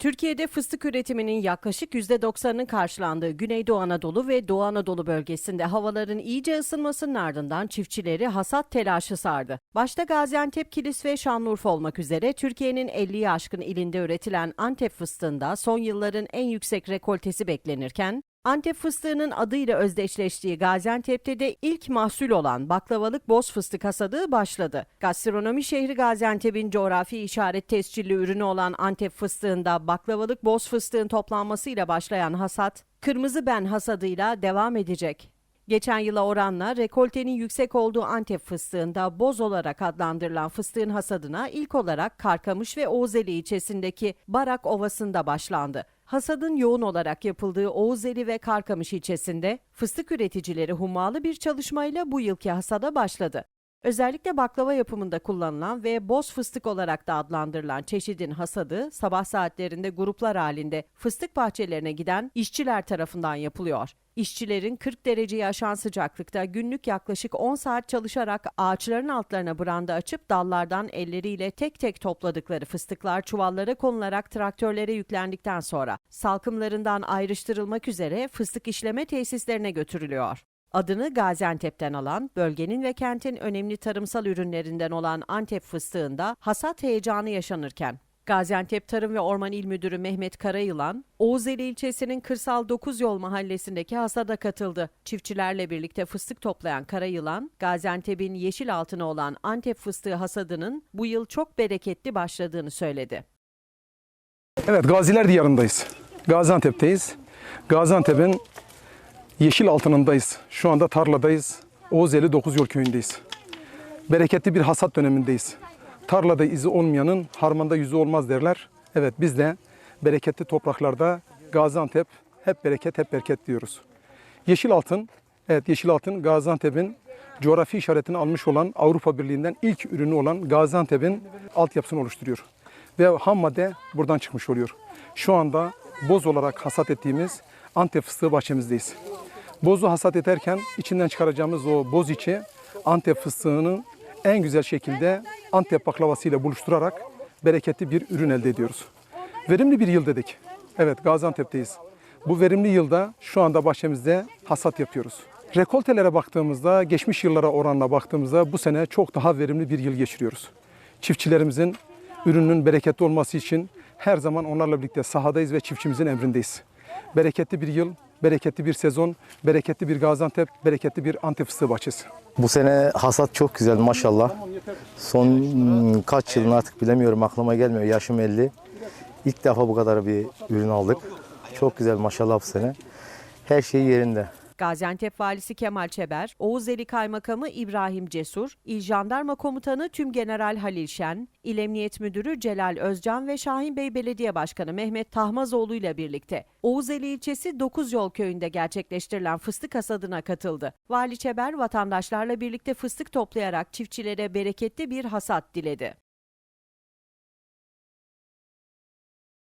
Türkiye'de fıstık üretiminin yaklaşık %90'ının karşılandığı Güneydoğu Anadolu ve Doğu Anadolu bölgesinde havaların iyice ısınmasının ardından çiftçileri hasat telaşı sardı. Başta Gaziantep, Kilis ve Şanlıurfa olmak üzere Türkiye'nin 50'yi aşkın ilinde üretilen Antep fıstığında son yılların en yüksek rekoltesi beklenirken, Antep fıstığının adıyla özdeşleştiği Gaziantep'te de ilk mahsul olan baklavalık boz fıstık hasadı başladı. Gastronomi şehri Gaziantep'in coğrafi işaret tescilli ürünü olan Antep fıstığında baklavalık boz fıstığın toplanmasıyla başlayan hasat, kırmızı ben hasadıyla devam edecek. Geçen yıla oranla rekoltenin yüksek olduğu Antep fıstığında boz olarak adlandırılan fıstığın hasadına ilk olarak Karkamış ve Oğuzeli ilçesindeki Barak Ovası'nda başlandı. Hasadın yoğun olarak yapıldığı Oğuzeli ve Karkamış ilçesinde fıstık üreticileri hummalı bir çalışmayla bu yılki hasada başladı. Özellikle baklava yapımında kullanılan ve boz fıstık olarak da adlandırılan çeşidin hasadı sabah saatlerinde gruplar halinde fıstık bahçelerine giden işçiler tarafından yapılıyor. İşçilerin 40 dereceyi aşan sıcaklıkta günlük yaklaşık 10 saat çalışarak ağaçların altlarına branda açıp dallardan elleriyle tek tek topladıkları fıstıklar çuvallara konularak traktörlere yüklendikten sonra salkımlarından ayrıştırılmak üzere fıstık işleme tesislerine götürülüyor. Adını Gaziantep'ten alan, bölgenin ve kentin önemli tarımsal ürünlerinden olan Antep fıstığında hasat heyecanı yaşanırken, Gaziantep Tarım ve Orman İl Müdürü Mehmet Karayılan, Oğuzeli ilçesinin Kırsal 9 Yol mahallesindeki hasada katıldı. Çiftçilerle birlikte fıstık toplayan Karayılan, Gaziantep'in yeşil altını olan Antep fıstığı hasadının bu yıl çok bereketli başladığını söyledi. Evet Gaziler Diyarı'ndayız. Gaziantep'teyiz. Gaziantep'in yeşil altınındayız. Şu anda tarladayız. Oğuzeli 9 Yol köyündeyiz. Bereketli bir hasat dönemindeyiz. Tarlada izi olmayanın harmanda yüzü olmaz derler. Evet biz de bereketli topraklarda Gaziantep hep bereket hep bereket diyoruz. Yeşil altın, evet yeşil altın Gaziantep'in coğrafi işaretini almış olan Avrupa Birliği'nden ilk ürünü olan Gaziantep'in altyapısını oluşturuyor. Ve ham madde buradan çıkmış oluyor. Şu anda boz olarak hasat ettiğimiz Antep fıstığı bahçemizdeyiz. Bozu hasat ederken içinden çıkaracağımız o boz içi Antep fıstığının en güzel şekilde Antep baklavasıyla buluşturarak bereketli bir ürün elde ediyoruz. Verimli bir yıl dedik. Evet Gaziantep'teyiz. Bu verimli yılda şu anda bahçemizde hasat yapıyoruz. Rekoltelere baktığımızda, geçmiş yıllara oranla baktığımızda bu sene çok daha verimli bir yıl geçiriyoruz. Çiftçilerimizin ürünün bereketli olması için her zaman onlarla birlikte sahadayız ve çiftçimizin emrindeyiz. Bereketli bir yıl, bereketli bir sezon, bereketli bir Gaziantep, bereketli bir Antep fıstığı bahçesi. Bu sene hasat çok güzel maşallah. Son hmm, kaç yılın artık bilemiyorum aklıma gelmiyor. Yaşım 50. İlk defa bu kadar bir ürün aldık. Çok güzel maşallah bu sene. Her şey yerinde. Gaziantep Valisi Kemal Çeber, Oğuzeli Kaymakamı İbrahim Cesur, İl Jandarma Komutanı Tümgeneral Halil Şen, İl Emniyet Müdürü Celal Özcan ve Şahinbey Belediye Başkanı Mehmet Tahmazoğlu ile birlikte Oğuzeli ilçesi 9 Yol köyünde gerçekleştirilen fıstık hasadına katıldı. Vali Çeber vatandaşlarla birlikte fıstık toplayarak çiftçilere bereketli bir hasat diledi.